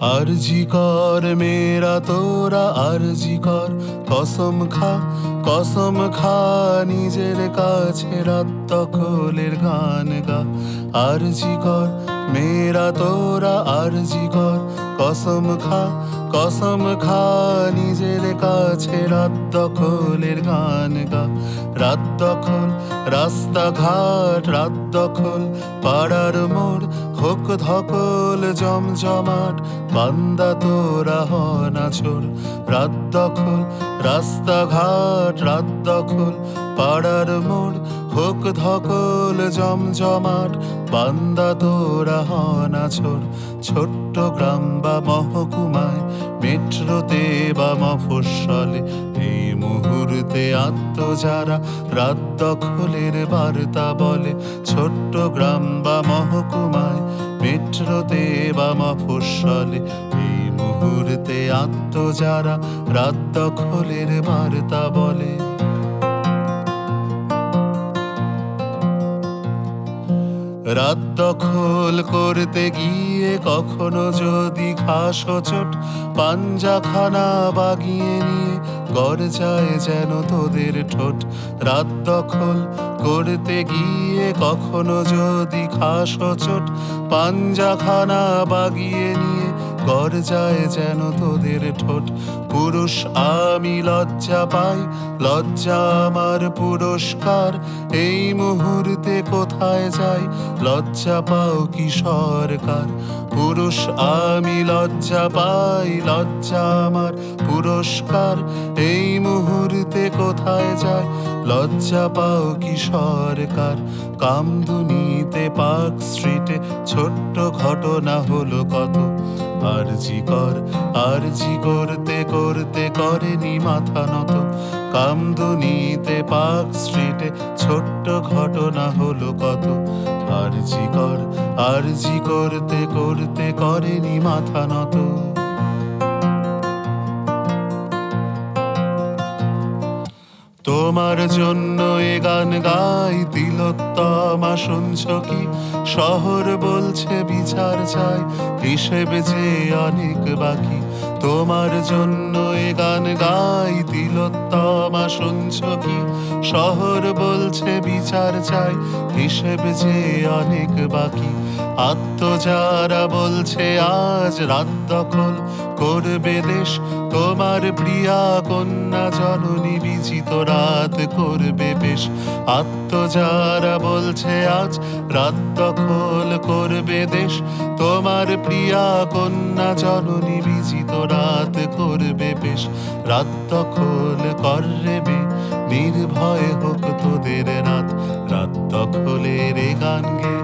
আরজি কর মেরা তোরা, আরজি কর। কসম খা কসম খা, নিজের কাছে রাত খোলের গান গা। আরজি কর মেরা তোরা, আরজি কর। কসম খা কসম খা, নিজের কাছে রাত দখলের গান গা। রাত দখল, রাস্তাঘাট, রাত দখল, পাড়ার মোড়, হোক ধকল, জমজমাট, বান্দা তোরা হনা রাত দখল রাস্তাঘাট, রাত দখল পাড়ার মোড়, হোক ধকল জমজমাট, বান্দা তোরা হনা চোর ছোট্ট গ্রাম বা মহকুমায়, মেট্রোতে বা মফস্বলে, এই মুহূর্তে আত্ম যারা রাত দখলের বার্তা বলে, ছোট্ট গ্রাম বা মহকুমায়, মেট্রোতে বা মফস্বলে এই মুহূর্তে আত্ম যারা রাত দখলের বার্তা বলে। রাত দখল করতে গিয়ে কখনো যদি খাস চোট, পাঞ্জাখানা বাগিয়ে নিয়ে গরজায় যেন তোদের ঠোঁট। রাত দখল করতে গিয়ে কখনো যদি খাস চোট, পাঞ্জাখানা বাগিয়ে নিয়ে গরজায় যেন তোদের ঠোঁট। পুরুষ, আমি লজ্জা পাই। লজ্জা আমার পুরস্কার। এই মুহূর্তে কোথায় যাই? লজ্জা পাও কি সরকার? পুরুষ, আমি লজ্জা পাই। লজ্জা আমার পুরস্কার। এই মুহূর্তে কোথায় যায় লজ্জা পাও কি সরকার? কামদুনিতে পার্ক স্ট্রিটে ছোট্ট ঘটনা হলো কত? আরজি কর, আরজি করতে করতে করেনি মাথা নত। কামদুনিতে পার্ক স্ট্রিটে ছোট্ট ঘটনা হলো কত। আরজি কর, আরজি করতে করতে করেনি মাথা নত। তোমার জন্য গান গাই, তিলোত্তমা, শুনছ কি? শহর বলছে বিচার চাই, হিসেবে যে অনেক বাকি। তোমার জন্য এ গান গাই, তিলোত্তমা, শুনছ কি? শহর বলছে বিচার চাই, হিসেবে যে অনেক বাকি। আত্ম যারা বলছে, আজ রাত দখল করবে দেশ। তোমার প্রিয়া কন্যা জননী বিচিত রাত করবে বেশ। আত্ম যারা বলছে, আজ রাত দখল করবে দেশ। তোমার প্রিয়া কন্যা জননী বিচিত রাত করবে বেশ। রাত দখল করবে, নির্ভয় হোক তোদের রাত রাত দখলের গান গে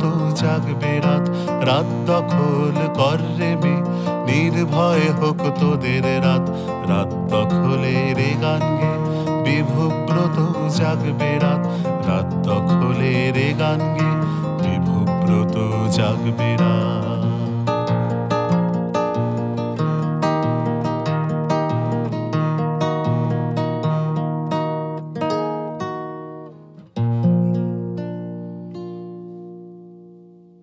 বিভুব্রত জাগবে রাত। রাত দখল করবে নির্ভয় হোক তোদের রাত। রাত দখলে রে গান গে, বিভুব্রত জাগবে রাত। রাত দখলে রে গান গে, বিভুব্রত জাগবে রাত।